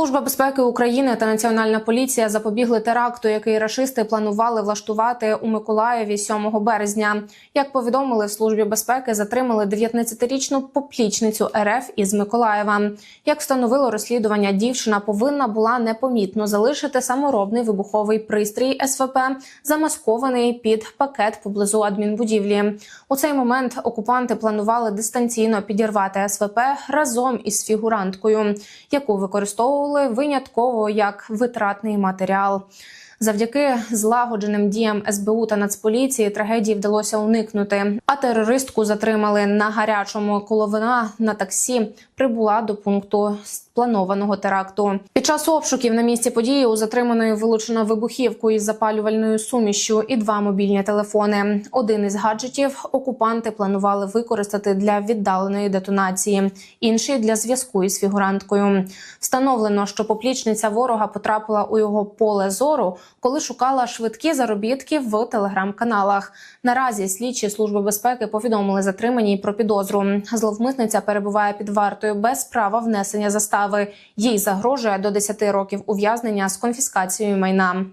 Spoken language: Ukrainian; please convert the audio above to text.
Служба безпеки України та Національна поліція запобігли теракту, який рашисти планували влаштувати у Миколаєві 7 березня. Як повідомили в службі безпеки, затримали 19-річну поплічницю РФ із Миколаєва. Як встановило розслідування, дівчина повинна була непомітно залишити саморобний вибуховий пристрій СВП, замаскований під пакет поблизу адмінбудівлі. У цей момент окупанти планували дистанційно підірвати СВП разом із фігуранткою, яку використовували винятково як витратний матеріал. Завдяки злагодженим діям СБУ та Нацполіції трагедії вдалося уникнути. А терористку затримали на гарячому, коли вона на таксі прибула до пункту спланованого теракту. Під час обшуків на місці події у затриманої вилучено вибухівку із запалювальною сумішю і два мобільні телефони. Один із гаджетів окупанти планували використати для віддаленої детонації, інший для зв'язку із фігуранткою. Встановлено, що поплічниця ворога потрапила у його поле зору, коли шукала швидкі заробітки в телеграм-каналах. Наразі слідчі служби безпеки повідомили затриманій про підозру. Зловмисниця перебуває під вартою без права внесення застави. Їй загрожує до 10 років ув'язнення з конфіскацією майна.